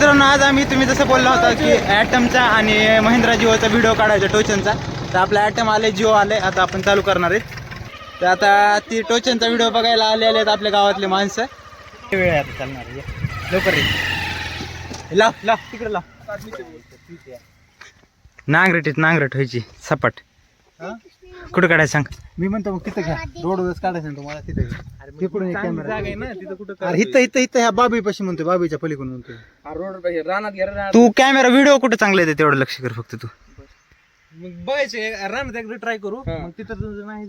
मित्रांनो आज आम्ही तुम्ही जसं बोलला होता की ॲटमचा आणि महिंद्रा जिओचा व्हिडिओ काढायचा टोचनचा तर आपला ॲटम आले जिओ आले आता आपण चालू करणार आहे तर आता ती टोचनचा व्हिडिओ बघायला आले आहेत आपल्या गावातले माणसं वेळ आहे आता चालणार आहे. ये. लवकर ये. लाव लाव तिकडे लाव नांगरटीत नांगरट व्हायची सपाट कुठं काढायचं सांग? मी म्हणतो मग तिथं घ्या. रोडवरच काढायचं ना तुम्हाला तिथं घ्या. तिकडून एक चांगली camera. जागा आहे ना तिथं कुठं अरे हिथं हिथं हिथं ह्या बाबी पाशी म्हणतोय बाबीच्या पलीकडून म्हणतोय. रोड रानात गेला तू कॅमेरा व्हिडिओ कुठं चांगले येते तेवढं लक्ष कर फक्त तू. मग बघायचे रानात एकदा ट्राय करू. मग तिथं तुझं नाही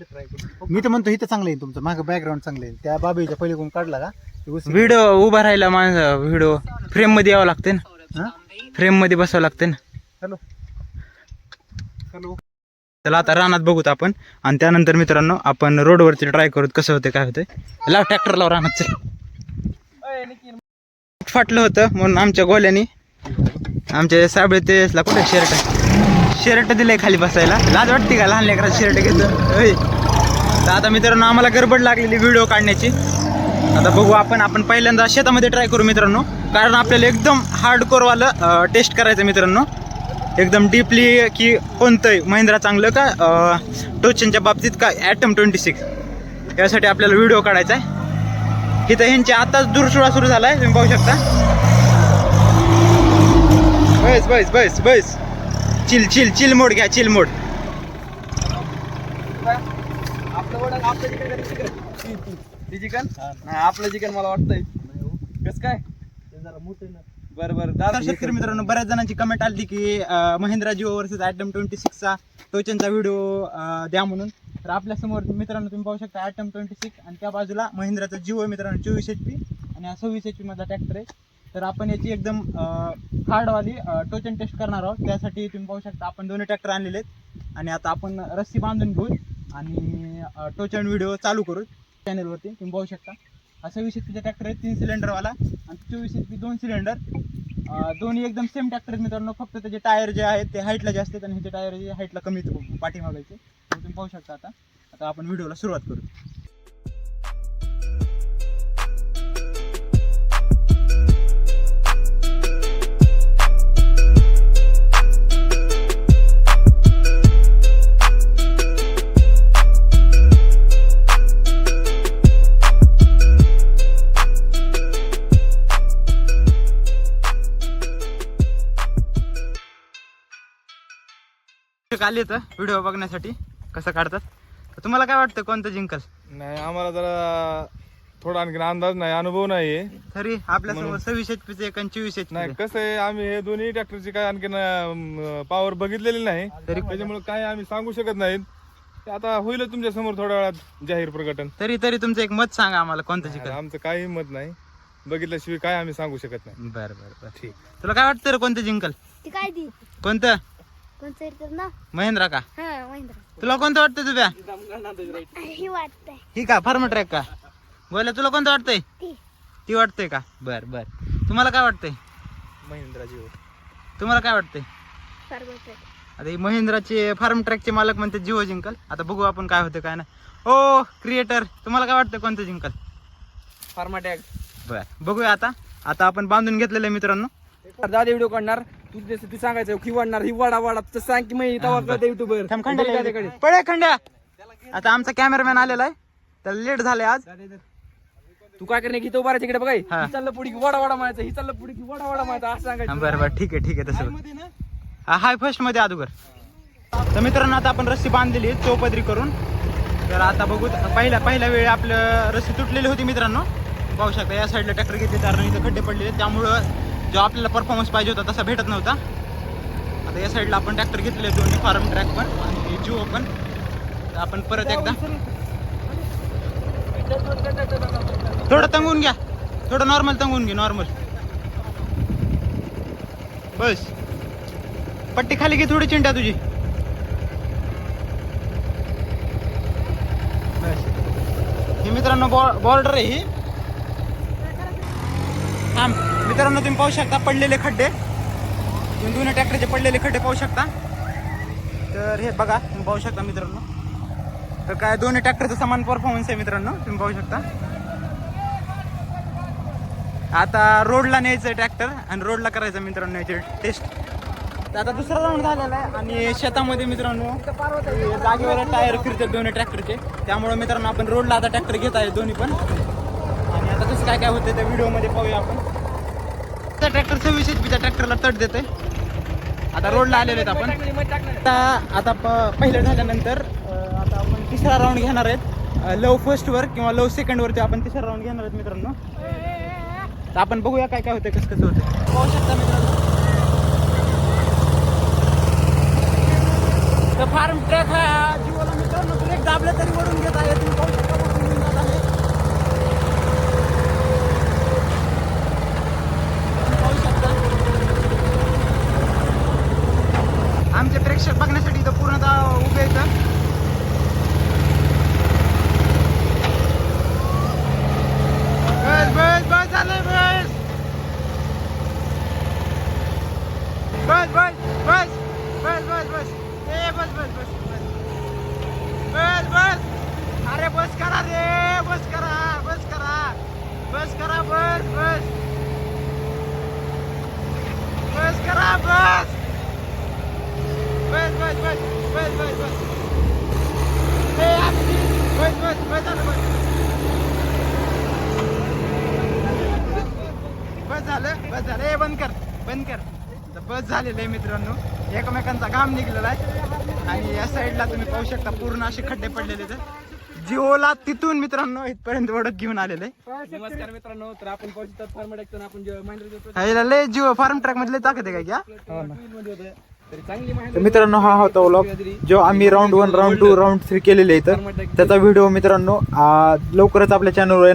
ट्राय करू. मी तर म्हणतो इथं चांगलं येईल तुमचं. मागं बॅकग्राऊंड चांगलं येईल. त्या बाबीच्या पलीकडून काढला का? ते व्हिडिओ उभा राहिला माणसं व्हिडिओ फ्रेममध्ये यावं लागते ना. हा? फ्रेममध्ये बसावं लागते ना. हॅलो हॅलो चला आता रानात बघूत आपण. आणि त्यानंतर मित्रांनो आपण रोडवरती ट्राय करूत कसं होतं काय होतं लाव ट्रॅक्टर लाव रानात चल. फाटलं होतं म्हणून आमच्या गोल्यानी आमच्या साबळे तेसला कुठे शर्ट शर्ट दिलंय खाली बसायला. लाज वाटते का लहान लेकरात शर्ट घेतो होय. तर आता मित्रांनो आम्हाला गडबड लागलेली व्हिडिओ काढण्याची. आता बघू आपण आपण पहिल्यांदा शेतामध्ये ट्राय करू मित्रांनो. कारण आपल्याला एकदम हार्डकोरवालं टेस्ट करायचं मित्रांनो. एकदम डीपली की कोणतं महिंद्रा चांगलं का टोचनच्या बाबतीत का ॲटम ट्वेंटी सिक्स यासाठी आपल्याला व्हिडिओ काढायचा आहे. इथं ह्यांची आताच दुरसुळा सुरू झाला आहे तुम्ही पाहू शकता. बस बस बस बस. चिल चिल चिल मोड घ्या चिल मोड. आपलं चिकन मला वाटतंय. कस काय? बरं बरं. दादा तर शेतकरी मित्रांनो बऱ्याच जणांची कमेंट आली की अं, Mahindra Jeeto versus atom twenty सिक्सचा टोचनचा व्हिडिओ द्या म्हणून. तर आपल्यासमोर मित्रांनो तुम्ही पाहू शकता ॲटम ट्वेंटी सिक्स आणि त्या बाजूला महिंद्राचा जिओ आहे मित्रांनो चोवीस एच पी आणि हा सव्वीस एच पी मधला ट्रॅक्टर आहे. तर आपण याची एकदम हार्डवाली टोचन टेस्ट करणार आहोत. त्यासाठी तुम्ही पाहू शकता आपण दोन्ही ट्रॅक्टर आणलेले आहेत. आणि आता आपण रस्सी बांधून घेऊ आणि अं, टोचन व्हिडिओ चालू करू चॅनलवरती तुम्ही पाहू शकता. हा सव्वीस एच पीचा ट्रॅक्टर आहे तीन सिलेंडरवाला आणि चोवीस एच पी दोन सिलेंडर दोन्ही एकदम सेम ट्रॅक्टर आहेत मित्रांनो. फक्त त्याचे टायर जे आहेत ते हाईटला जास्त आहेत आणि ह्याचे टायर जे हाईटला कमी आहेत पाठीमागायचे तुम्ही पाहू शकता आता. आता आपण व्हिडिओला सुरुवात करू. आले तर व्हिडिओ बघण्यासाठी. कसं काढतात? तर तुम्हाला काय वाटतं कोणतं जिंकल? नाही आम्हाला जरा थोडा आणखी अंदाज नाही अनुभव नाही तरी आपल्यासमोर सव्वीस एच पीचे एक आणि चोवीस एच नाही कसं आहे आम्ही हे दोन्ही ट्रॅक्टरची काय आणखीन पॉवर बघितलेली नाही. तरी त्याच्यामुळे काय आम्ही सांगू शकत नाहीत. ते आता होईल तुमच्यासमोर थोड्या वेळात जाहीर प्रकटन. तरी तरी तुमचं एक मत सांगा आम्हाला कोणतं जिंकल. आमचं काही मत नाही. बघितल्याशिवाय काय आम्ही सांगू शकत नाही. बरं बरं बरं. ठीक. तुला काय वाटतं रे कोणतं जिंकल? ती काय ती? कोणतं? कोणतं ना? महिंद्रा का? हा महिंद्रा. तुला कोणतं वाटतं तुझ्या? ही वाटतंय. ही का? फार्म ट्रॅक का? बोला तुला कोणतं वाटतंय? ती. ती वाटतंय का? बर बर. तुम्हाला काय वाटतंय? महिंद्रा तुम्हाला काय वाटतंय? फार्मर आता ही महिंद्राचे फार्म ट्रॅकचे मालक म्हणते जिओ जिंकल. आता बघू आपण काय होतं काय नाही. ओ क्रिएटर तुम्हाला काय वाटतं कोणतं जिंकल? फार्माटॅग बर बघूया आता. आता आपण बांधून घेतलेलं आहे मित्रांनो. दादा व्हिडिओ काढणार. तू तू सांगायचं की वाढणार ही वाडा वाडा. तर सांग की मी तवा करते युट्यूबर थांब खंड्या पळे खंड्या आता आमचा कॅमेरामॅन आलेला आहे. त्याला लेट झालंय आज. तू काय करणे की तो बारा तिकडे बघाय हा. ही चाललं पुढे की वाडा वाडा मारायचं ही चाललं पुढे की वाडा वाडा मारायचं असं हा, सांगायचं बरं बरं. ठीक आहे ठीक आहे तसं. बघ. हा हाय फर्स्टमध्ये अगोदर तर मित्रांनो आता आपण रस्सी बांधलेली आहे चौपदरी करून. तर आता बघू पहिल्या पहिल्या वेळी आपलं रस्सी तुटलेली होती मित्रांनो. पाहू शकता या साईडला ट्रॅक्टर घेतले कारण इथं खड्डे पडलेले त्यामुळं जो आपल्याला परफॉर्मन्स पाहिजे होता तसा भेटत नव्हता. आता या साईडला आपण ट्रॅक्टर घेतले दोन्ही फार्म ट्रॅक पण आणि जिओ पण. तर आपण परत एकदा. थोडं तंगून घ्या. थोडं नॉर्मल तंगून घे नॉर्मल बस. पट्टी खाली घे थोडी चिंटा तुझी. बस. हे मित्रांनो बॉर्डर आहे ही. थांब. मित्रांनो तुम्ही पाहू शकता पडलेले खड्डे. तुम्ही दोन्ही ट्रॅक्टरचे पडलेले खड्डे पाहू शकता. तर हे बघा तुम्ही पाहू शकता मित्रांनो. तर काय दोन्ही ट्रॅक्टरचं समान परफॉर्मन्स आहे मित्रांनो तुम्ही पाहू शकता. आता रोडला न्यायचं ट्रॅक्टर आणि रोडला करायचं मित्रांनो याचे टेस्ट तर आता दुसरा राऊंड झालेला आहे आणि शेतामध्ये मित्रांनो जागेवर टायर फिरते दोन्ही ट्रॅक्टरचे. त्यामुळे मित्रांनो आपण रोडला आता ट्रॅक्टर घेत आहे दोन्ही पण. आणि आता कसं काय काय होतं त्या व्हिडिओमध्ये पाहूया आपण. त्या ट्रॅक्टर सव्वीस एच ट्रॅक्टरला तट देते आता रोडला आलेले आहेत आपण. आता आता प- पहिलं झाल्यानंतर आता आपण तिसरा राऊंड घेणार आहेत. लव फर्स्टवर किंवा लव सेकंडवरती आपण तिसरा राऊंड घेणार आहेत मित्रांनो. तर आपण बघूया काय काय होतं कसं कसं होतं पाहू शकता मित्रांनो. तर फार्म ट्रॅक हा जीवाला मित्रांनो ब्रेक दाबला तरी वरून घेता येत तुम्ही पाहू शकता वळून घेऊन जात आहे तुम्ही पाहू शकता आमचे प्रेक्षक बघण्यासाठी इथं पूर्णतः उभे आहेत बस बस बस झालंय बस बस बस बस बस बस बस ए बस बस बस बस बस बस अरे बस करा रे बस करा बस करा बस करा बस बस. बस करा बस. बस बस बस बस बस बस. बस बस बस झालं बस. बस झालं बस झालं. ए बंद कर बंद कर. तर बस झालेलं आहे मित्रांनो. एकमेकांचा घाम निघलेला आहे. आणि या साईडला तुम्ही पाहू शकता पूर्ण असे खड्डे पडलेले तर जिओला तिथून मित्रांनो इथपर्यंत ओढत घेऊन आलेले. नमस्कार मित्रांनो तर आपण पाहू शकतात फार्मेटेक्सन आपण महिंद्रा लय जिओ फार्म ट्रॅक मधले ताकद आहे का क्या मित्रांनो हा होता व्लॉग जो आम्ही round one round two round three केलेले इथं. त्याचा व्हिडिओ मित्रांनो आ, लवकरच आपल्या चॅनलवर